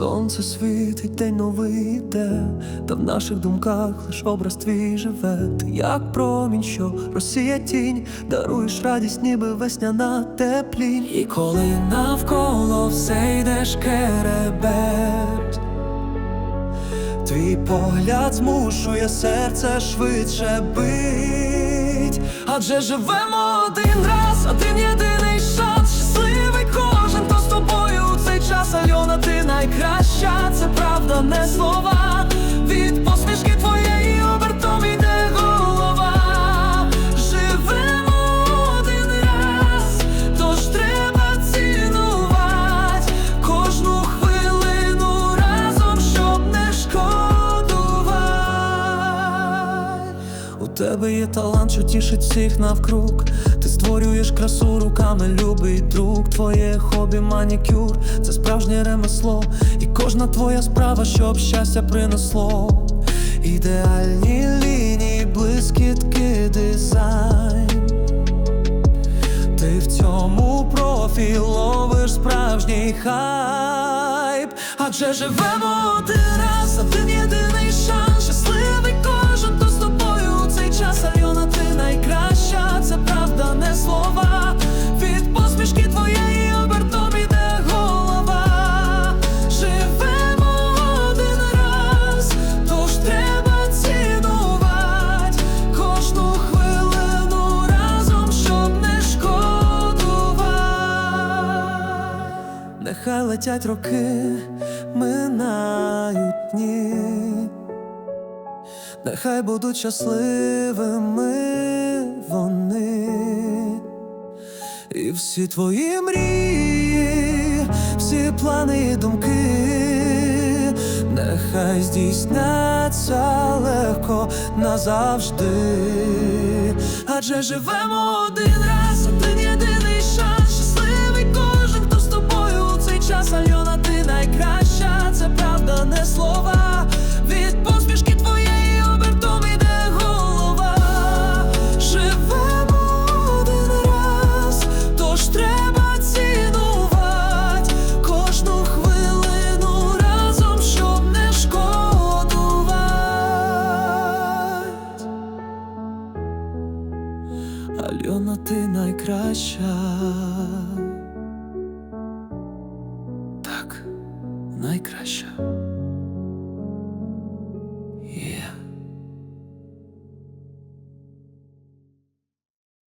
сонце світить, день новий йде, та в наших думках лиш образ твій живе. Ти як промінь, що розсіє тінь, даруєш радість, ніби весняна теплінь. І коли навколо все йдеш керебет, твій погляд змушує серце швидше бить, адже живемо один раз, один єдиний that's all. Тебе є талант, що тішить всіх навкруг. Ти створюєш красу руками, любий друг. Твоє хобі, манікюр, це справжнє ремесло. І кожна твоя справа, щоб щастя принесло. Ідеальні лінії, блискітки, дизайн. Ти в цьому профі ловиш справжній хайп. Адже живемо один раз, один єдиний шанс. Летять роки, минають дні, нехай будуть щасливими вони. І всі твої мрії, всі плани і думки, нехай здійсняться легко назавжди. Адже живемо один Альона, ти найкраща, так найкраща.